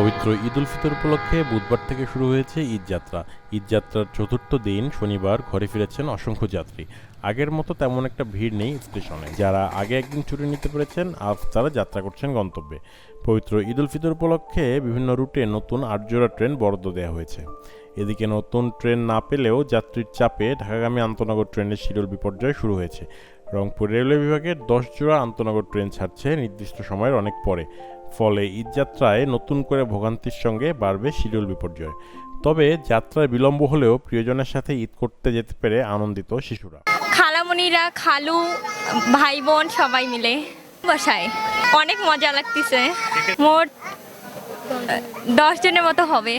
পবিত্র ঈদ উল ফিতর উপলক্ষে বুধবার থেকে শুরু হয়েছে ঈদ যাত্রা। ঈদ যাত্রার চতুর্থ দিন শনিবার ঘরে ফিরেছেন অসংখ্য যাত্রী। আগের মতো তেমন একটা ভিড় নেই স্টেশনে। যারা আগে একদিন ছুটি নিতে পেরেছেন, আজ তারা যাত্রা করছেন গন্তব্যে। পবিত্র ঈদ উল ফিতর উপলক্ষে বিভিন্ন রুটে নতুন আটজোড়া ট্রেন বরাদ্দ দেওয়া হয়েছে। এদিকে নতুন ট্রেন না পেলেও যাত্রীর চাপে ঢাকাগামী আন্তনগর ট্রেনের শিডিউল বিপর্যয় শুরু হয়েছে। রংপুর রেলওয়ে বিভাগের দশ জোড়া আন্তনগর ট্রেন ছাড়ছে নির্দিষ্ট সময়ের অনেক পরে। ফলে ঈদযাত্রায় নতুন করে ভোগান্তির সঙ্গে বাড়বে শিডিউল বিপর্যয়। তবে যাত্রায় বিলম্ব হলেও প্রিয়জনের সাথে ঈদ করতে যেতে পেরে আনন্দিত শিশুরা। খালামণিরা খালু ভাই বোন সবাই মিলে বাসায়। অনেক মজা লাগতেছে। মোট দশ জনের মতো হবে।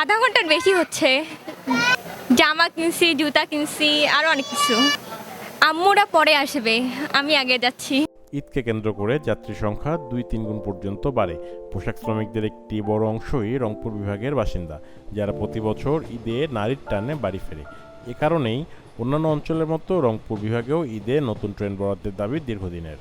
আধা ঘণ্টার বেশি হচ্ছে। জামা কিনছি, জুতা কিনছি আরও অনেক কিছু। আম্মুরা পরে আসবে। আমি আগে যাচ্ছি। ঈদকে কেন্দ্র করে যাত্রী সংখ্যা দুই তিন গুণ পর্যন্ত বাড়ে। পোশাক শ্রমিকদের একটি বড় অংশই রংপুর বিভাগের বাসিন্দা, যারা প্রতি বছর ঈদে নারীর টানে বাড়ি ফেরে। এ কারণেই অন্যান্য অঞ্চলের মতো রংপুর বিভাগেও ঈদে নতুন ট্রেন বরাদ্দের দাবি দীর্ঘদিনের।